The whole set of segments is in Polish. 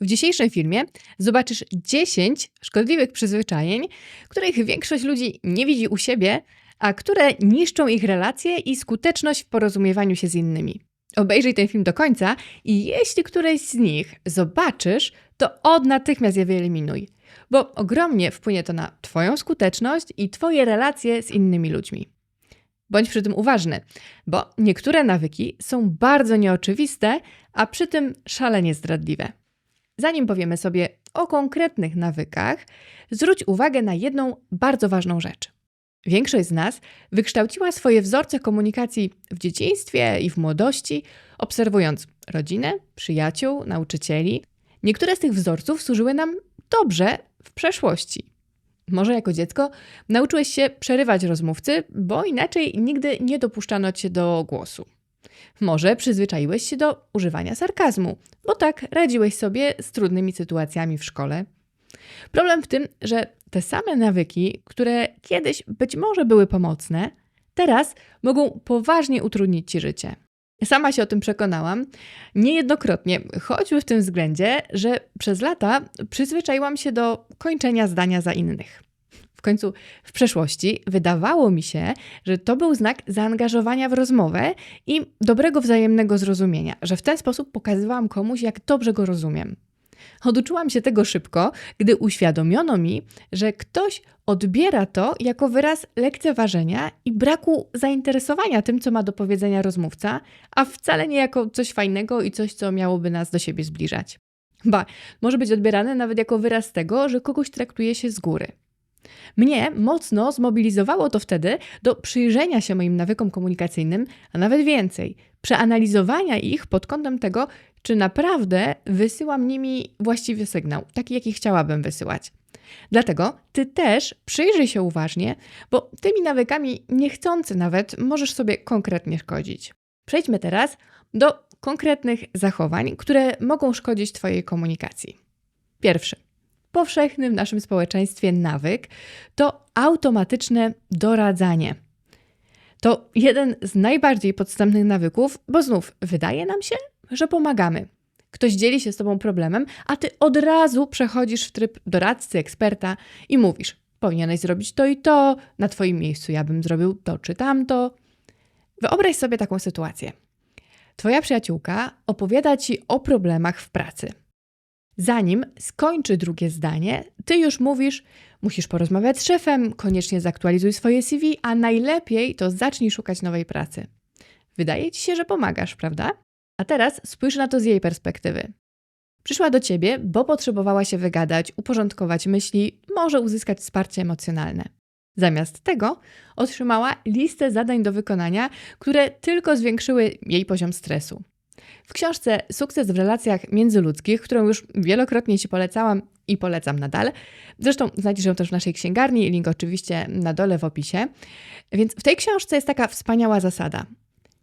W dzisiejszym filmie zobaczysz 10 szkodliwych przyzwyczajeń, których większość ludzi nie widzi u siebie, a które niszczą ich relacje i skuteczność w porozumiewaniu się z innymi. Obejrzyj ten film do końca i jeśli któreś z nich zobaczysz, to od natychmiast je wyeliminuj, bo ogromnie wpłynie to na Twoją skuteczność i Twoje relacje z innymi ludźmi. Bądź przy tym uważny, bo niektóre nawyki są bardzo nieoczywiste, a przy tym szalenie zdradliwe. Zanim powiemy sobie o konkretnych nawykach, zwróć uwagę na jedną bardzo ważną rzecz. Większość z nas wykształciła swoje wzorce komunikacji w dzieciństwie i w młodości, obserwując rodzinę, przyjaciół, nauczycieli. Niektóre z tych wzorców służyły nam dobrze w przeszłości. Może jako dziecko nauczyłeś się przerywać rozmówcy, bo inaczej nigdy nie dopuszczano cię do głosu. Może przyzwyczaiłeś się do używania sarkazmu, bo tak radziłeś sobie z trudnymi sytuacjami w szkole. Problem w tym, że te same nawyki, które kiedyś być może były pomocne, teraz mogą poważnie utrudnić ci życie. Sama się o tym przekonałam niejednokrotnie, choćby w tym względzie, że przez lata przyzwyczaiłam się do kończenia zdania za innych. W końcu w przeszłości wydawało mi się, że to był znak zaangażowania w rozmowę i dobrego wzajemnego zrozumienia, że w ten sposób pokazywałam komuś, jak dobrze go rozumiem. Oduczyłam się tego szybko, gdy uświadomiono mi, że ktoś odbiera to jako wyraz lekceważenia i braku zainteresowania tym, co ma do powiedzenia rozmówca, a wcale nie jako coś fajnego i coś, co miałoby nas do siebie zbliżać. Ba, może być odbierane nawet jako wyraz tego, że kogoś traktuje się z góry. Mnie mocno zmobilizowało to wtedy do przyjrzenia się moim nawykom komunikacyjnym, a nawet więcej, przeanalizowania ich pod kątem tego, czy naprawdę wysyłam nimi właściwy sygnał, taki jaki chciałabym wysyłać. Dlatego ty też przyjrzyj się uważnie, bo tymi nawykami niechcący nawet możesz sobie konkretnie szkodzić. Przejdźmy teraz do konkretnych zachowań, które mogą szkodzić Twojej komunikacji. Pierwszy powszechny w naszym społeczeństwie nawyk to automatyczne doradzanie. To jeden z najbardziej podstępnych nawyków, bo znów wydaje nam się, że pomagamy. Ktoś dzieli się z tobą problemem, a ty od razu przechodzisz w tryb doradcy, eksperta i mówisz: Powinieneś zrobić to i to, na twoim miejscu ja bym zrobił to czy tamto. Wyobraź sobie taką sytuację. Twoja przyjaciółka opowiada ci o problemach w pracy. Zanim skończy drugie zdanie, ty już mówisz, musisz porozmawiać z szefem, koniecznie zaktualizuj swoje CV, a najlepiej to zacznij szukać nowej pracy. Wydaje ci się, że pomagasz, prawda? A teraz spójrz na to z jej perspektywy. Przyszła do ciebie, bo potrzebowała się wygadać, uporządkować myśli, może uzyskać wsparcie emocjonalne. Zamiast tego otrzymała listę zadań do wykonania, które tylko zwiększyły jej poziom stresu. W książce Sukces w relacjach międzyludzkich, którą już wielokrotnie Ci polecałam i polecam nadal, zresztą znajdziesz ją też w naszej księgarni, link oczywiście na dole w opisie. Więc w tej książce jest taka wspaniała zasada.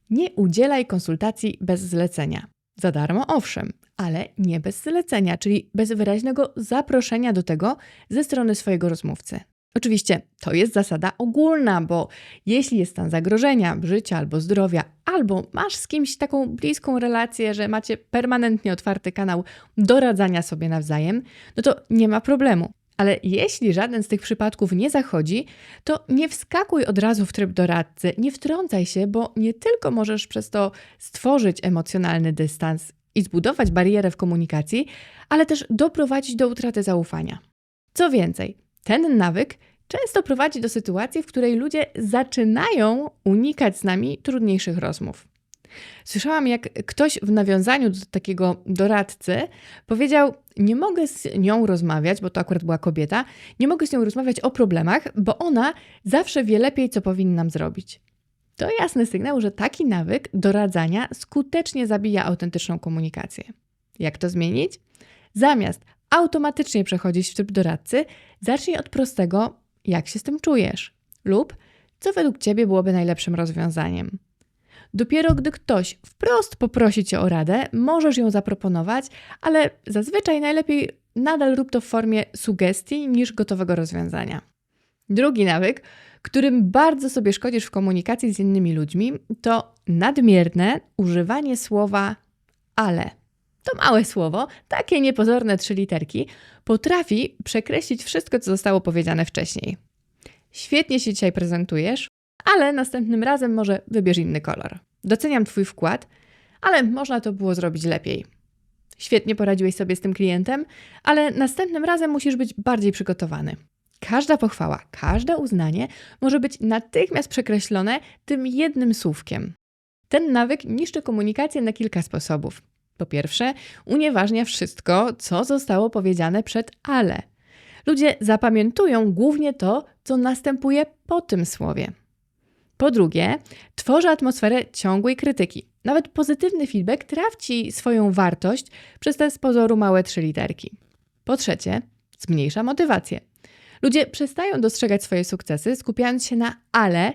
Nie udzielaj konsultacji bez zlecenia. Za darmo, owszem, ale nie bez zlecenia, czyli bez wyraźnego zaproszenia do tego ze strony swojego rozmówcy. Oczywiście to jest zasada ogólna, bo jeśli jest stan zagrożenia życia albo zdrowia, albo masz z kimś taką bliską relację, że macie permanentnie otwarty kanał doradzania sobie nawzajem, no to nie ma problemu. Ale jeśli żaden z tych przypadków nie zachodzi, to nie wskakuj od razu w tryb doradcy, nie wtrącaj się, bo nie tylko możesz przez to stworzyć emocjonalny dystans i zbudować barierę w komunikacji, ale też doprowadzić do utraty zaufania. Co więcej, ten nawyk często prowadzi do sytuacji, w której ludzie zaczynają unikać z nami trudniejszych rozmów. Słyszałam, jak ktoś w nawiązaniu do takiego doradcy powiedział: Nie mogę z nią rozmawiać, bo to akurat była kobieta, nie mogę z nią rozmawiać o problemach, bo ona zawsze wie lepiej, co powinnam zrobić. To jasny sygnał, że taki nawyk doradzania skutecznie zabija autentyczną komunikację. Jak to zmienić? Zamiast automatycznie przechodzić w tryb doradcy, zacznij od prostego, jak się z tym czujesz, lub co według Ciebie byłoby najlepszym rozwiązaniem. Dopiero gdy ktoś wprost poprosi Cię o radę, możesz ją zaproponować, ale zazwyczaj najlepiej nadal rób to w formie sugestii niż gotowego rozwiązania. Drugi nawyk, którym bardzo sobie szkodzisz w komunikacji z innymi ludźmi, to nadmierne używanie słowa ale. To małe słowo, takie niepozorne trzy literki, potrafi przekreślić wszystko, co zostało powiedziane wcześniej. Świetnie się dzisiaj prezentujesz, ale następnym razem może wybierz inny kolor. Doceniam Twój wkład, ale można to było zrobić lepiej. Świetnie poradziłeś sobie z tym klientem, ale następnym razem musisz być bardziej przygotowany. Każda pochwała, każde uznanie może być natychmiast przekreślone tym jednym słówkiem. Ten nawyk niszczy komunikację na kilka sposobów. Po pierwsze, unieważnia wszystko, co zostało powiedziane przed ale. Ludzie zapamiętują głównie to, co następuje po tym słowie. Po drugie, tworzy atmosferę ciągłej krytyki. Nawet pozytywny feedback traci swoją wartość przez te z pozoru małe trzy literki. Po trzecie, zmniejsza motywację. Ludzie przestają dostrzegać swoje sukcesy, skupiając się na ale,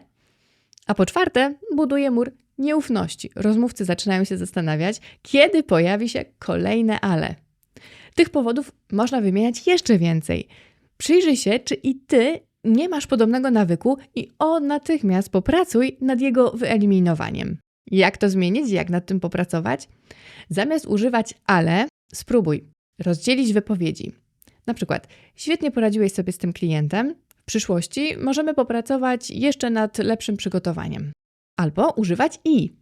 a po czwarte, buduje mur nieufności. Rozmówcy zaczynają się zastanawiać, kiedy pojawi się kolejne ale. Tych powodów można wymieniać jeszcze więcej. Przyjrzyj się, czy i ty nie masz podobnego nawyku i o natychmiast popracuj nad jego wyeliminowaniem. Jak to zmienić? Jak nad tym popracować? Zamiast używać ale, spróbuj rozdzielić wypowiedzi. Na przykład, świetnie poradziłeś sobie z tym klientem, w przyszłości możemy popracować jeszcze nad lepszym przygotowaniem. Albo używać i.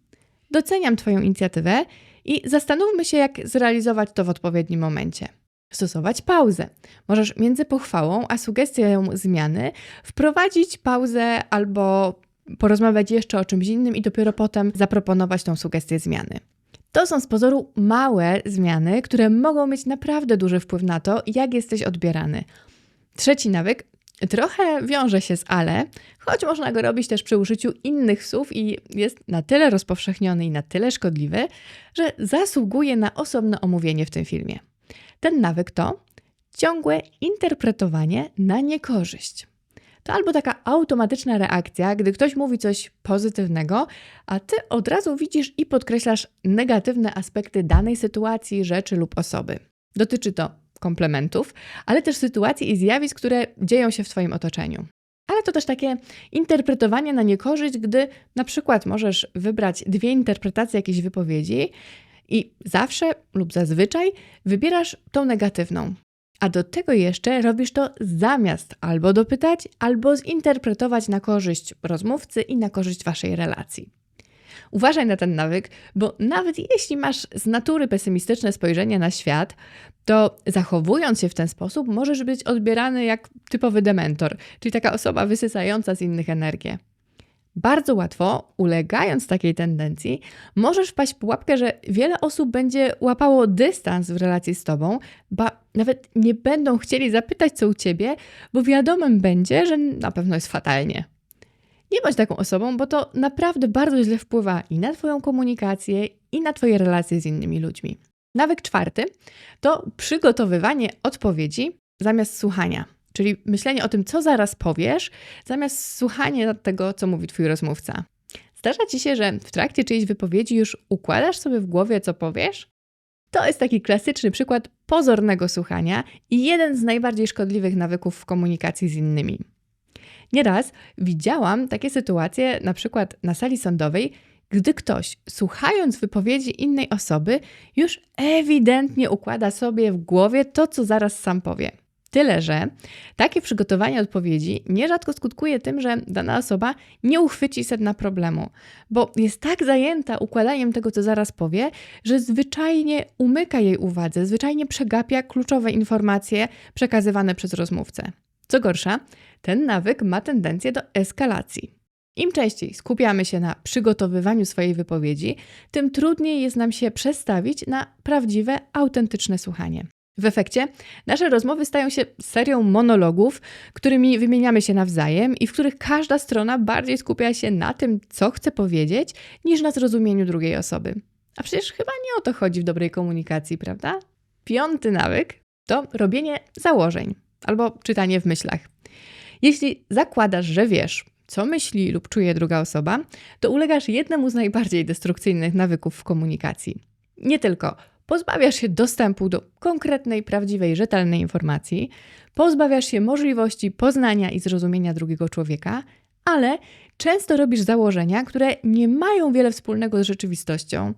Doceniam Twoją inicjatywę i zastanówmy się, jak zrealizować to w odpowiednim momencie. Stosować pauzę. Możesz między pochwałą a sugestią zmiany wprowadzić pauzę albo porozmawiać jeszcze o czymś innym i dopiero potem zaproponować tą sugestię zmiany. To są z pozoru małe zmiany, które mogą mieć naprawdę duży wpływ na to, jak jesteś odbierany. Trzeci nawyk trochę wiąże się z ale, choć można go robić też przy użyciu innych słów i jest na tyle rozpowszechniony i na tyle szkodliwy, że zasługuje na osobne omówienie w tym filmie. Ten nawyk to ciągłe interpretowanie na niekorzyść. To albo taka automatyczna reakcja, gdy ktoś mówi coś pozytywnego, a ty od razu widzisz i podkreślasz negatywne aspekty danej sytuacji, rzeczy lub osoby. Dotyczy to komplementów, ale też sytuacji i zjawisk, które dzieją się w Twoim otoczeniu. Ale to też takie interpretowanie na niekorzyść, gdy na przykład możesz wybrać dwie interpretacje jakiejś wypowiedzi i zawsze lub zazwyczaj wybierasz tą negatywną. A do tego jeszcze robisz to zamiast albo dopytać, albo zinterpretować na korzyść rozmówcy i na korzyść waszej relacji. Uważaj na ten nawyk, bo nawet jeśli masz z natury pesymistyczne spojrzenie na świat, to zachowując się w ten sposób, możesz być odbierany jak typowy dementor, czyli taka osoba wysysająca z innych energię. Bardzo łatwo, ulegając takiej tendencji, możesz wpaść w pułapkę, że wiele osób będzie łapało dystans w relacji z tobą, ba nawet nie będą chcieli zapytać, co u ciebie, bo wiadomym będzie, że na pewno jest fatalnie. Nie bądź taką osobą, bo to naprawdę bardzo źle wpływa i na Twoją komunikację, i na Twoje relacje z innymi ludźmi. Nawyk czwarty to przygotowywanie odpowiedzi zamiast słuchania. Czyli myślenie o tym, co zaraz powiesz, zamiast słuchania tego, co mówi Twój rozmówca. Zdarza Ci się, że w trakcie czyjejś wypowiedzi już układasz sobie w głowie, co powiesz? To jest taki klasyczny przykład pozornego słuchania i jeden z najbardziej szkodliwych nawyków w komunikacji z innymi. Nieraz widziałam takie sytuacje, na przykład na sali sądowej, gdy ktoś, słuchając wypowiedzi innej osoby, już ewidentnie układa sobie w głowie to, co zaraz sam powie. Tyle, że takie przygotowanie odpowiedzi nierzadko skutkuje tym, że dana osoba nie uchwyci sedna problemu, bo jest tak zajęta układaniem tego, co zaraz powie, że zwyczajnie umyka jej uwadze, zwyczajnie przegapia kluczowe informacje przekazywane przez rozmówcę. Co gorsza, ten nawyk ma tendencję do eskalacji. Im częściej skupiamy się na przygotowywaniu swojej wypowiedzi, tym trudniej jest nam się przestawić na prawdziwe, autentyczne słuchanie. W efekcie nasze rozmowy stają się serią monologów, którymi wymieniamy się nawzajem i w których każda strona bardziej skupia się na tym, co chce powiedzieć, niż na zrozumieniu drugiej osoby. A przecież chyba nie o to chodzi w dobrej komunikacji, prawda? Piąty nawyk to robienie założeń albo czytanie w myślach. Jeśli zakładasz, że wiesz, co myśli lub czuje druga osoba, to ulegasz jednemu z najbardziej destrukcyjnych nawyków w komunikacji. Nie tylko pozbawiasz się dostępu do konkretnej, prawdziwej, rzetelnej informacji, pozbawiasz się możliwości poznania i zrozumienia drugiego człowieka, ale często robisz założenia, które nie mają wiele wspólnego z rzeczywistością.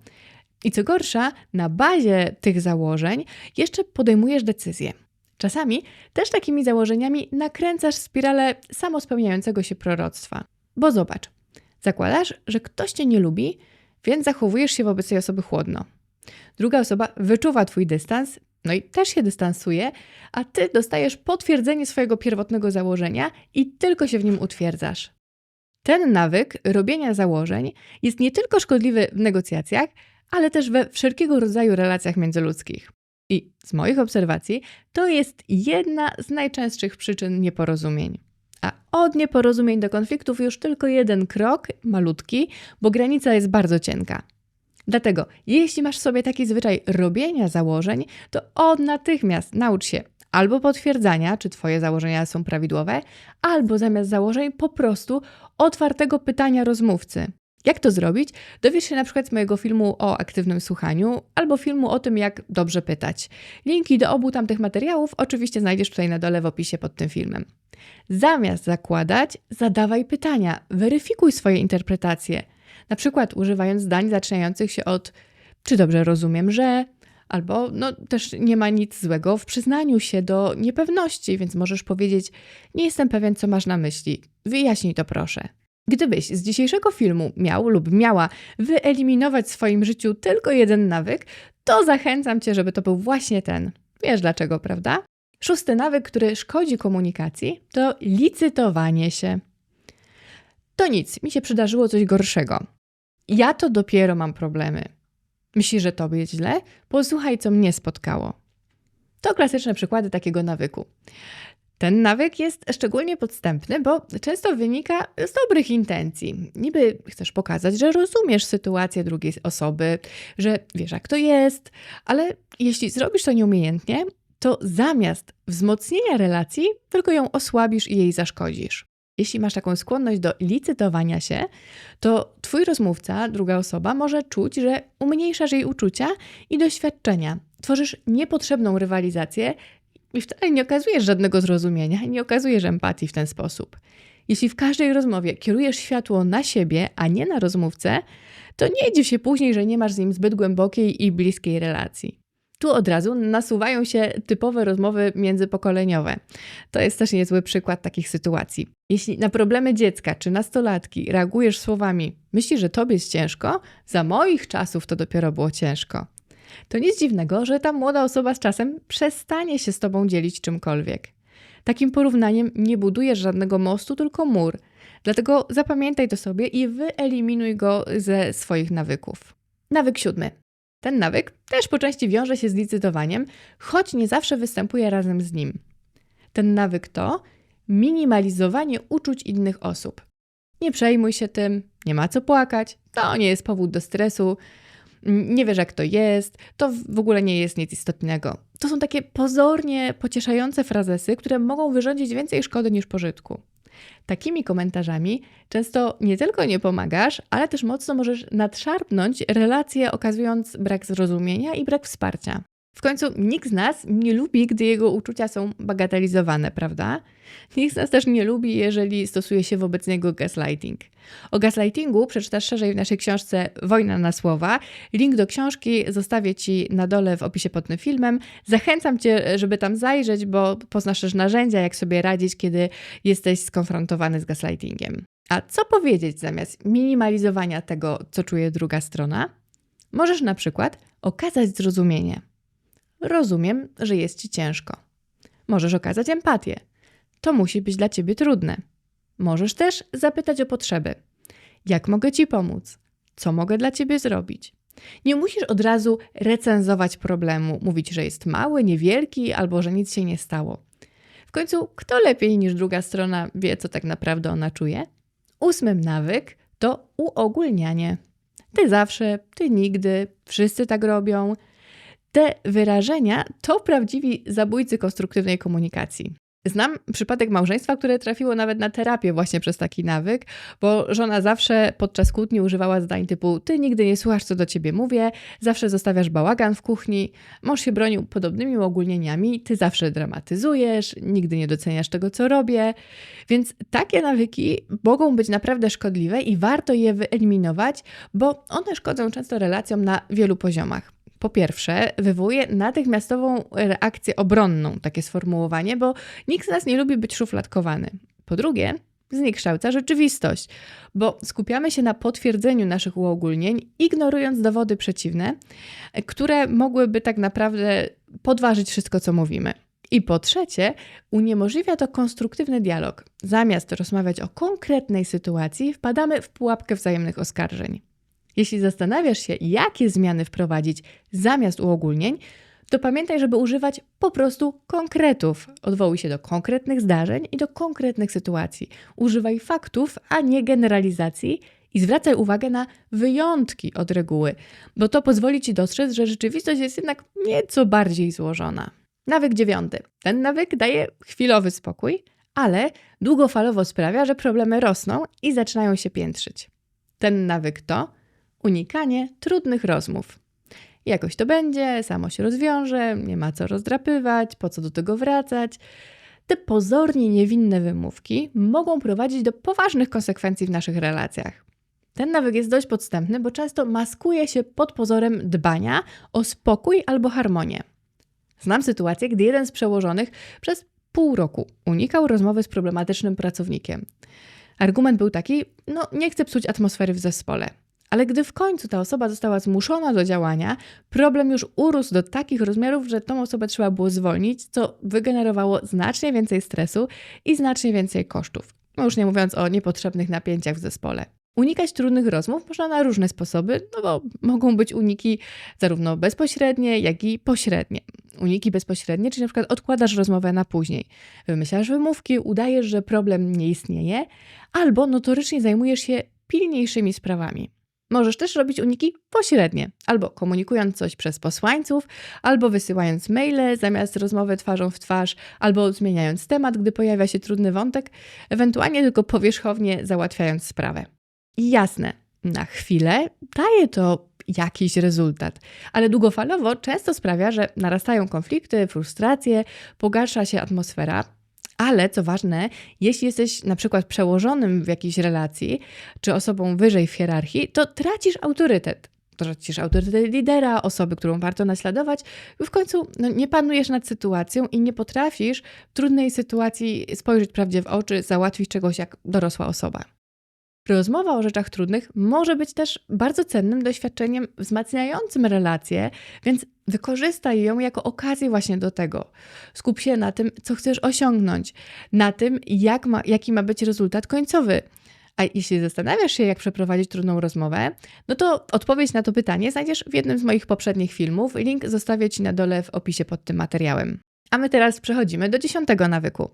I co gorsza, na bazie tych założeń jeszcze podejmujesz decyzje. Czasami też takimi założeniami nakręcasz spiralę samospełniającego się proroctwa. Bo zobacz, zakładasz, że ktoś cię nie lubi, więc zachowujesz się wobec tej osoby chłodno. Druga osoba wyczuwa twój dystans, no i też się dystansuje, a ty dostajesz potwierdzenie swojego pierwotnego założenia i tylko się w nim utwierdzasz. Ten nawyk robienia założeń jest nie tylko szkodliwy w negocjacjach, ale też we wszelkiego rodzaju relacjach międzyludzkich. I z moich obserwacji to jest jedna z najczęstszych przyczyn nieporozumień. A od nieporozumień do konfliktów już tylko jeden krok, malutki, bo granica jest bardzo cienka. Dlatego, jeśli masz sobie taki zwyczaj robienia założeń, to od natychmiast naucz się albo potwierdzania, czy Twoje założenia są prawidłowe, albo zamiast założeń po prostu otwartego pytania rozmówcy. Jak to zrobić? Dowiesz się na przykład z mojego filmu o aktywnym słuchaniu albo filmu o tym, jak dobrze pytać. Linki do obu tamtych materiałów oczywiście znajdziesz tutaj na dole w opisie pod tym filmem. Zamiast zakładać, zadawaj pytania, weryfikuj swoje interpretacje. Na przykład używając zdań zaczynających się od czy dobrze rozumiem, że albo no też nie ma nic złego w przyznaniu się do niepewności, więc możesz powiedzieć nie jestem pewien co masz na myśli. Wyjaśnij to proszę. Gdybyś z dzisiejszego filmu miał lub miała wyeliminować w swoim życiu tylko jeden nawyk, to zachęcam cię, żeby to był właśnie ten. Wiesz dlaczego, prawda? Szósty nawyk, który szkodzi komunikacji, to licytowanie się. To nic, mi się przydarzyło coś gorszego. Ja to dopiero mam problemy. Myślisz, że tobie jest źle? Posłuchaj, co mnie spotkało. To klasyczne przykłady takiego nawyku. Ten nawyk jest szczególnie podstępny, bo często wynika z dobrych intencji. Niby chcesz pokazać, że rozumiesz sytuację drugiej osoby, że wiesz, jak to jest, ale jeśli zrobisz to nieumiejętnie, to zamiast wzmocnienia relacji, tylko ją osłabisz i jej zaszkodzisz. Jeśli masz taką skłonność do licytowania się, to twój rozmówca, druga osoba, może czuć, że umniejszasz jej uczucia i doświadczenia. Tworzysz niepotrzebną rywalizację i wcale nie okazujesz żadnego zrozumienia, nie okazujesz empatii w ten sposób. Jeśli w każdej rozmowie kierujesz światło na siebie, a nie na rozmówcę, to nie dziw się później, że nie masz z nim zbyt głębokiej i bliskiej relacji. Tu od razu nasuwają się typowe rozmowy międzypokoleniowe. To jest też niezły przykład takich sytuacji. Jeśli na problemy dziecka czy nastolatki reagujesz słowami: Myślisz, że tobie jest ciężko? Za moich czasów to dopiero było ciężko. To nic dziwnego, że ta młoda osoba z czasem przestanie się z tobą dzielić czymkolwiek. Takim porównaniem nie budujesz żadnego mostu, tylko mur. Dlatego zapamiętaj to sobie i wyeliminuj go ze swoich nawyków. Nawyk siódmy. Ten nawyk też po części wiąże się z licytowaniem, choć nie zawsze występuje razem z nim. Ten nawyk to minimalizowanie uczuć innych osób. Nie przejmuj się tym, nie ma co płakać, to nie jest powód do stresu, nie wiesz jak to jest, to w ogóle nie jest nic istotnego. To są takie pozornie pocieszające frazesy, które mogą wyrządzić więcej szkody niż pożytku. Takimi komentarzami często nie tylko nie pomagasz, ale też mocno możesz nadszarpnąć relacje, okazując brak zrozumienia i brak wsparcia. W końcu nikt z nas nie lubi, gdy jego uczucia są bagatelizowane, prawda? Nikt z nas też nie lubi, jeżeli stosuje się wobec niego gaslighting. O gaslightingu przeczytasz szerzej w naszej książce Wojna na słowa. Link do książki zostawię Ci na dole w opisie pod tym filmem. Zachęcam Cię, żeby tam zajrzeć, bo poznasz też narzędzia, jak sobie radzić, kiedy jesteś skonfrontowany z gaslightingiem. A co powiedzieć zamiast minimalizowania tego, co czuje druga strona? Możesz na przykład okazać zrozumienie. Rozumiem, że jest ci ciężko. Możesz okazać empatię. To musi być dla ciebie trudne. Możesz też zapytać o potrzeby. Jak mogę ci pomóc? Co mogę dla ciebie zrobić? Nie musisz od razu recenzować problemu, mówić, że jest mały, niewielki albo że nic się nie stało. W końcu, kto lepiej niż druga strona wie, co tak naprawdę ona czuje? Ósmym nawyk to uogólnianie. Ty zawsze, ty nigdy, wszyscy tak robią. Te wyrażenia to prawdziwi zabójcy konstruktywnej komunikacji. Znam przypadek małżeństwa, które trafiło nawet na terapię właśnie przez taki nawyk, bo żona zawsze podczas kłótni używała zdań typu: Ty nigdy nie słuchasz, co do ciebie mówię, zawsze zostawiasz bałagan w kuchni. Mąż się bronił podobnymi uogólnieniami: Ty zawsze dramatyzujesz, nigdy nie doceniasz tego, co robię. Więc takie nawyki mogą być naprawdę szkodliwe i warto je wyeliminować, bo one szkodzą często relacjom na wielu poziomach. Po pierwsze, wywołuje natychmiastową reakcję obronną, takie sformułowanie, bo nikt z nas nie lubi być szufladkowany. Po drugie, zniekształca rzeczywistość, bo skupiamy się na potwierdzeniu naszych uogólnień, ignorując dowody przeciwne, które mogłyby tak naprawdę podważyć wszystko, co mówimy. I po trzecie, uniemożliwia to konstruktywny dialog. Zamiast rozmawiać o konkretnej sytuacji, wpadamy w pułapkę wzajemnych oskarżeń. Jeśli zastanawiasz się, jakie zmiany wprowadzić zamiast uogólnień, to pamiętaj, żeby używać po prostu konkretów. Odwołuj się do konkretnych zdarzeń i do konkretnych sytuacji. Używaj faktów, a nie generalizacji i zwracaj uwagę na wyjątki od reguły, bo to pozwoli ci dostrzec, że rzeczywistość jest jednak nieco bardziej złożona. Nawyk dziewiąty. Ten nawyk daje chwilowy spokój, ale długofalowo sprawia, że problemy rosną i zaczynają się piętrzyć. Ten nawyk to unikanie trudnych rozmów. Jakoś to będzie, samo się rozwiąże, nie ma co rozdrapywać, po co do tego wracać. Te pozornie niewinne wymówki mogą prowadzić do poważnych konsekwencji w naszych relacjach. Ten nawyk jest dość podstępny, bo często maskuje się pod pozorem dbania o spokój albo harmonię. Znam sytuację, gdy jeden z przełożonych przez pół roku unikał rozmowy z problematycznym pracownikiem. Argument był taki: No, nie chcę psuć atmosfery w zespole. Ale gdy w końcu ta osoba została zmuszona do działania, problem już urósł do takich rozmiarów, że tą osobę trzeba było zwolnić, co wygenerowało znacznie więcej stresu i znacznie więcej kosztów. No już nie mówiąc o niepotrzebnych napięciach w zespole. Unikać trudnych rozmów można na różne sposoby, no bo mogą być uniki zarówno bezpośrednie, jak i pośrednie. Uniki bezpośrednie, czyli na przykład odkładasz rozmowę na później. Wymyślasz wymówki, udajesz, że problem nie istnieje, albo notorycznie zajmujesz się pilniejszymi sprawami. Możesz też robić uniki pośrednie, albo komunikując coś przez posłańców, albo wysyłając maile zamiast rozmowy twarzą w twarz, albo zmieniając temat, gdy pojawia się trudny wątek, ewentualnie tylko powierzchownie załatwiając sprawę. I jasne, na chwilę daje to jakiś rezultat, ale długofalowo często sprawia, że narastają konflikty, frustracje, pogarsza się atmosfera, ale co ważne, jeśli jesteś na przykład przełożonym w jakiejś relacji, czy osobą wyżej w hierarchii, to tracisz autorytet. Tracisz autorytet lidera, osoby, którą warto naśladować, w końcu no, nie panujesz nad sytuacją i nie potrafisz w trudnej sytuacji spojrzeć prawdzie w oczy, załatwić czegoś jak dorosła osoba. Rozmowa o rzeczach trudnych może być też bardzo cennym doświadczeniem wzmacniającym relacje, więc wykorzystaj ją jako okazję właśnie do tego. Skup się na tym, co chcesz osiągnąć, na tym, jak ma, jaki ma być rezultat końcowy. A jeśli zastanawiasz się, jak przeprowadzić trudną rozmowę, no to odpowiedź na to pytanie znajdziesz w jednym z moich poprzednich filmów. Link zostawię Ci na dole w opisie pod tym materiałem. A my teraz przechodzimy do dziesiątego nawyku.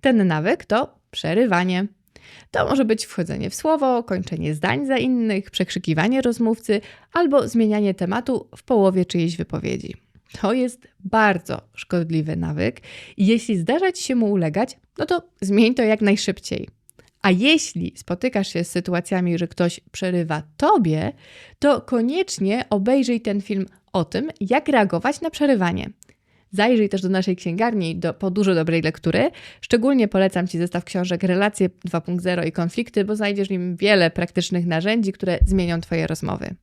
Ten nawyk to przerywanie. To może być wchodzenie w słowo, kończenie zdań za innych, przekrzykiwanie rozmówcy albo zmienianie tematu w połowie czyjejś wypowiedzi. To jest bardzo szkodliwy nawyk i jeśli zdarza ci się mu ulegać, no to zmień to jak najszybciej. A jeśli spotykasz się z sytuacjami, że ktoś przerywa tobie, to koniecznie obejrzyj ten film o tym, jak reagować na przerywanie. Zajrzyj też do naszej księgarni do, po dużo dobrej lektury. Szczególnie polecam Ci zestaw książek Relacje 2.0 i konflikty, bo znajdziesz w nim wiele praktycznych narzędzi, które zmienią Twoje rozmowy.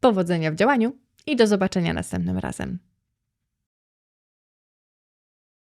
Powodzenia w działaniu i do zobaczenia następnym razem.